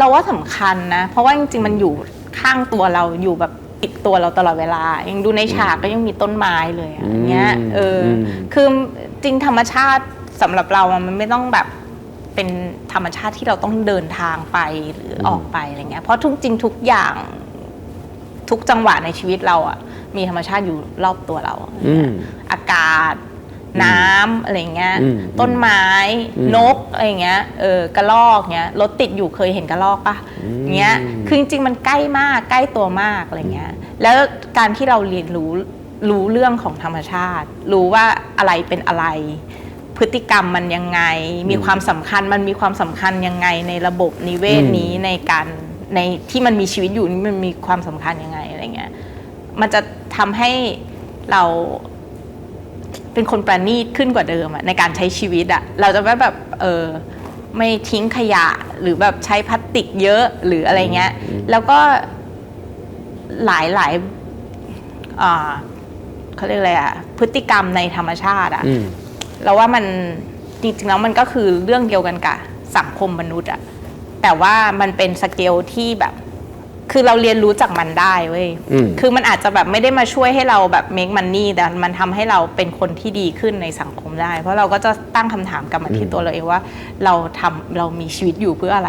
เราว่าสำคัญนะ เพราะว่าจริงๆ มันอยู่ข้างตัวเราอยู่แบบติดตัวเราตลอดเวลายังดูในฉากก็ยังมีต้นไม้เลยอะอืมอย่างเงี้ยเอออมคือจริงธรรมชาติสำหรับเราอะมันไม่ต้องแบบเป็นธรรมชาติที่เราต้องเดินทางไปหรือออกไปอะไรเงี้ยเพราะทุกจริงทุกอย่างทุกจังหวะในชีวิตเราอะมีธรรมชาติอยู่รอบตัวเราอืมอากาศ น้ำอะไรเงี้ยอืมต้นไม้อืมนกอะไรเงี้ย เออกระรอกเงี้ย รถติดอยู่เคยเห็นกระรอกปะอืมเงี้ย คือจริงๆมันใกล้มากใกล้ตัวมากอะไรเงี้ย แล้วการที่เราเรียนรู้รู้เรื่องของธรรมชาติ รู้ว่าอะไรเป็นอะไร พฤติกรรมมันยังไง มีความสำคัญมันมีความสำคัญยังไงในระบบนิเวศนี้ในการในที่มันมีชีวิตอยู่นี่มันมีความสำคัญยังไงอะไรเงี้ย มันจะทำให้เรา เป็นคนประณีตขึ้นกว่าเดิมอะในการใช้ชีวิตอะเราจะไม่แบบเออไม่ทิ้งขยะหรือแบบใช้พลาสติกเยอะหรืออะไรเงี้ย แล้วก็หลายหลายอ่าเขาเรียกอะไรอะพฤติกรรมในธรรมชาติอะอืมเราว่ามันจริงๆแล้วมันก็คือเรื่องเดียวกันกับสังคมมนุษย์อะแต่ว่ามันเป็นสเกลที่แบบ คือเราเรียนรู้จากมันได้เว้ย อืม คือมันอาจจะแบบไม่ได้มาช่วยให้เราแบบ make money แต่มันทำให้เราเป็นคนที่ดีขึ้นในสังคมได้ เพราะเราก็จะตั้งคำถามกลับมาที่ตัวเราเองว่า เราทำเรามีชีวิตอยู่เพื่ออะไร